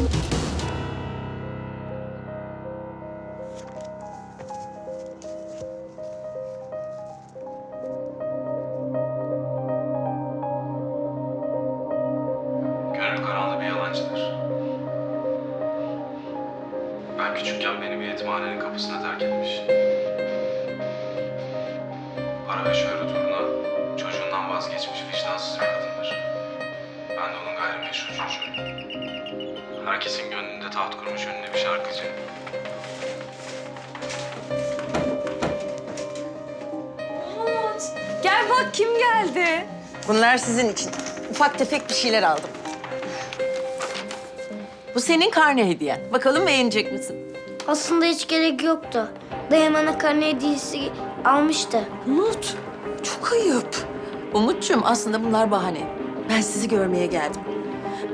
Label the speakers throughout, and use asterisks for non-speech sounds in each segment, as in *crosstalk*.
Speaker 1: Gönül karanlığı bir yalancıdır. Ben küçükken beni bir yetimhanenin kapısına terk etmiş. Para ve şöhret uğruna çocuğundan vazgeçmiş vicdansız bir kadındır. Ben de onun gayrimeşru çocuğuyum. Herkesin gönlünde taht kurmuş ünlü bir şarkıcı.
Speaker 2: Umut, gel bak kim geldi.
Speaker 3: Bunlar sizin için. Ufak tefek bir şeyler aldım. Bu senin karne hediyen. Bakalım beğenecek misin?
Speaker 4: Aslında hiç gerek yoktu. Dayım bana karne hediyesi almıştı.
Speaker 2: Umut, çok ayıp.
Speaker 3: Umut'cum aslında bunlar bahane. Ben sizi görmeye geldim.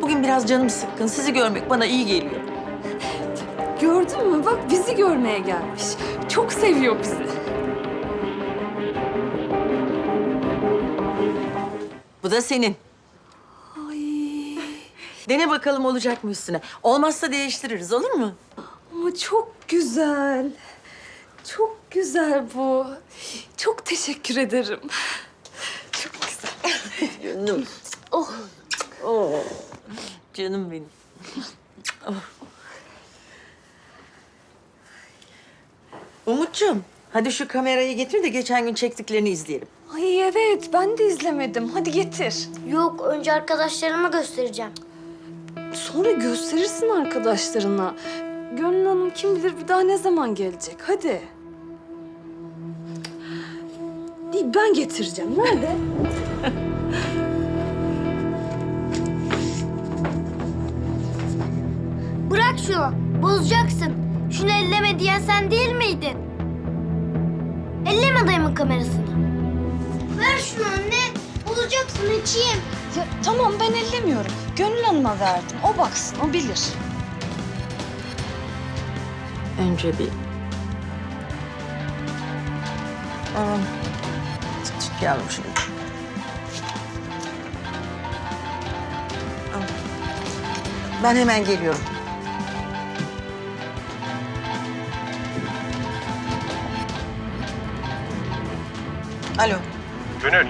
Speaker 3: Bugün biraz canım sıkkın. Sizi görmek bana iyi geliyor.
Speaker 2: Gördün mü? Bak bizi görmeye gelmiş. Çok seviyor bizi.
Speaker 3: Bu da senin.
Speaker 2: Ay,
Speaker 3: Dene bakalım olacak mı üstüne. Olmazsa değiştiririz olur mu?
Speaker 2: ama çok güzel. Çok güzel bu. Çok teşekkür ederim. Çok güzel.
Speaker 3: Canım. Oh. Canım benim. Oh. Umut'cum hadi şu kamerayı getir de geçen gün çektiklerini izleyelim.
Speaker 2: Ay evet, ben de izlemedim. Hadi getir.
Speaker 4: Yok önce arkadaşlarıma göstereceğim.
Speaker 2: Sonra gösterirsin arkadaşlarına. Gönül Hanım kim bilir bir daha ne zaman gelecek. Hadi. Değil, ben getireceğim. Nerede? *laughs*
Speaker 4: şunu. Bozacaksın. Şunu elleme diyen sen değil miydin? Elleme dayımın kamerasını. Ver şunu anne. Bozacaksın içeyim.
Speaker 2: Ya, tamam ben ellemiyorum. Gönül Hanım'a verdim. O baksın, o bilir.
Speaker 3: Önce bir... Aa, tut, tut yavrum. Ben hemen geliyorum. Alo.
Speaker 5: Gönül.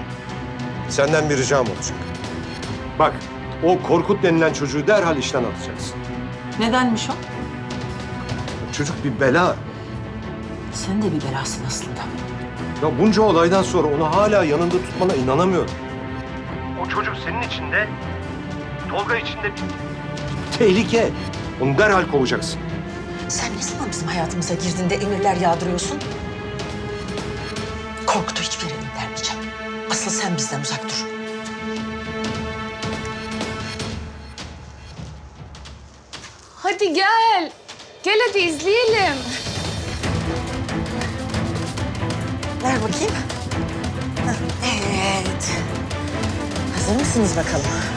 Speaker 5: Senden bir ricam olacak. Bak, o Korkut denilen çocuğu derhal işten atacaksın.
Speaker 3: Nedenmiş o?
Speaker 5: Çocuk bir bela.
Speaker 3: Sen de bir belasın aslında.
Speaker 5: Ya bunca olaydan sonra onu hala yanında tutmana inanamıyorum. O çocuk senin içinde, Tolga içinde bir tehlike. Onu derhal kovacaksın.
Speaker 3: Sen ne zaman bizim hayatımıza girdiğinde emirler yağdırıyorsun? Sen bizden uzak dur.
Speaker 2: Hadi gel. Gel hadi izleyelim.
Speaker 3: Ver bakayım. Evet. Hazır mısınız bakalım?